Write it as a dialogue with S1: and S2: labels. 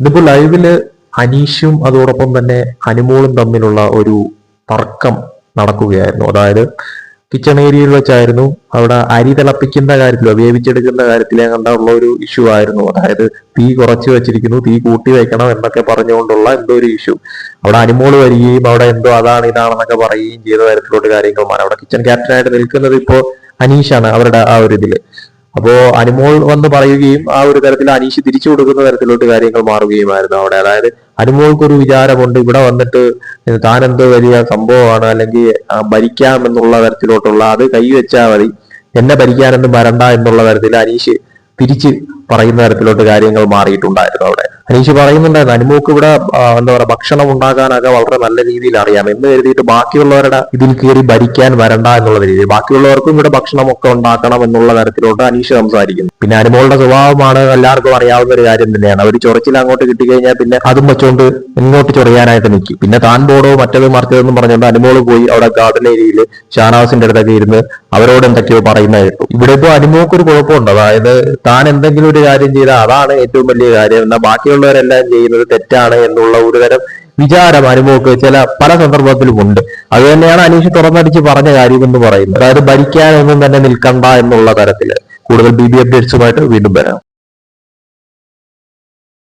S1: ഇതിപ്പോ ലൈവിൽ അനീഷും അതോടൊപ്പം തന്നെ അനുമോളും തമ്മിലുള്ള ഒരു തർക്കം നടക്കുകയായിരുന്നു. അതായത് കിച്ചൺ ഏരിയയിൽ വെച്ചായിരുന്നു അവിടെ അരി തിളപ്പിക്കുന്ന കാര്യത്തിലോ വേവിച്ചെടുക്കുന്ന കാര്യത്തിലോ കണ്ടുള്ള ഒരു ഇഷ്യൂ ആയിരുന്നു. അതായത് തീ കുറച്ച് വെച്ചിരിക്കുന്നു തീ കൂട്ടി വെക്കണം എന്നൊക്കെ പറഞ്ഞുകൊണ്ടുള്ള എന്തോ ഒരു ഇഷ്യൂ അവിടെ അനുമോൾ വരികയും അവിടെ എന്തോ അതാണ് ഇതാണെന്നൊക്കെ പറയുകയും ചെയ്ത തരത്തിലോട്ട് കാര്യങ്ങളുമാണ് അവിടെ കിച്ചൺ ക്യാപ്റ്റനായിട്ട് നിൽക്കുന്നത് ഇപ്പോ അനീഷാണ് അവരുടെ ആ ഒരു ഇതിൽ. അപ്പോ അനുമോൾ വന്ന് പറയുകയും ആ ഒരു തരത്തിൽ അനീഷ് തിരിച്ചു കൊടുക്കുന്ന തരത്തിലോട്ട് കാര്യങ്ങൾ മാറുകയുമായിരുന്നു അവിടെ. അതായത് അനുമോൾക്കൊരു വിചാരമുണ്ട് ഇവിടെ വന്നിട്ട് താൻ എന്തോ വലിയ സംഭവമാണ് അല്ലെങ്കിൽ ഭരിക്കാം എന്നുള്ള തരത്തിലോട്ടുള്ള അത് കൈവച്ചാൽ മതി എന്നെ ഭരിക്കാനൊന്നും വരണ്ട എന്നുള്ള തരത്തിൽ അനീഷ് തിരിച്ച് പറയുന്ന തരത്തിലോട്ട് കാര്യങ്ങൾ മാറിയിട്ടുണ്ടായിരുന്നു അവിടെ. അനീഷ് പറയുന്നുണ്ടായിരുന്നു അനുമോക്ക് ഇവിടെ എന്താ പറയുക ഭക്ഷണം ഉണ്ടാക്കാനൊക്കെ വളരെ നല്ല രീതിയിൽ അറിയാം. എന്ന് കരുതിയിട്ട് ബാക്കിയുള്ളവരുടെ ഇതിൽ കയറി ഭരിക്കാൻ വരണ്ട എന്നുള്ള രീതിയിൽ ബാക്കിയുള്ളവർക്കും ഇവിടെ ഭക്ഷണമൊക്കെ ഉണ്ടാക്കണം എന്നുള്ള തരത്തിലോട്ട് അനീഷ് സംസാരിക്കുന്നു. പിന്നെ അനുമോളുടെ സ്വഭാവമാണ് എല്ലാവർക്കും അറിയാവുന്ന ഒരു കാര്യം തന്നെയാണ്. അവർ ചൊറച്ചിൽ അങ്ങോട്ട് കിട്ടിക്കഴിഞ്ഞാൽ പിന്നെ അതും വെച്ചുകൊണ്ട് ഇങ്ങോട്ട് ചൊറിയാനായിട്ട് നിൽക്കും. പിന്നെ താൻ ബോർഡോ മറ്റത് മറിച്ചതെന്നും പറഞ്ഞുകൊണ്ട് അനുമോൾ പോയി അവിടെ ഗാർഡൻ ഏരിയയിൽ ഷാനവാസിന്റെ അടുത്തൊക്കെ ഇരുന്ന് അവരോട് എന്തൊക്കെയോ പറയുന്ന ഇവിടെ ഇപ്പോ അനുമോക്ക് ഒരു കുഴപ്പമുണ്ട്. അതായത് താൻ എന്തെങ്കിലും ഒരു കാര്യം ചെയ്ത അതാണ് ഏറ്റവും വലിയ കാര്യം. എന്നാൽ ബാക്കിയുള്ളവരെല്ലാം ചെയ്യുന്നത് തെറ്റാണ് എന്നുള്ള ഒരു തരം വിചാരം അനുഭവമൊക്കെ ചില പല സന്ദർഭത്തിലും ഉണ്ട്. അത് തന്നെയാണ് അനീഷ് തുറന്നടിച്ച് പറഞ്ഞ കാര്യം എന്ന് പറയുന്നത്. അതായത് ഭരിക്കാനൊന്നും തന്നെ നിൽക്കണ്ട എന്നുള്ള തരത്തിൽ കൂടുതൽ ബി ബി അപ്ഡേറ്റ്സുമായിട്ട് വീണ്ടും വരാം.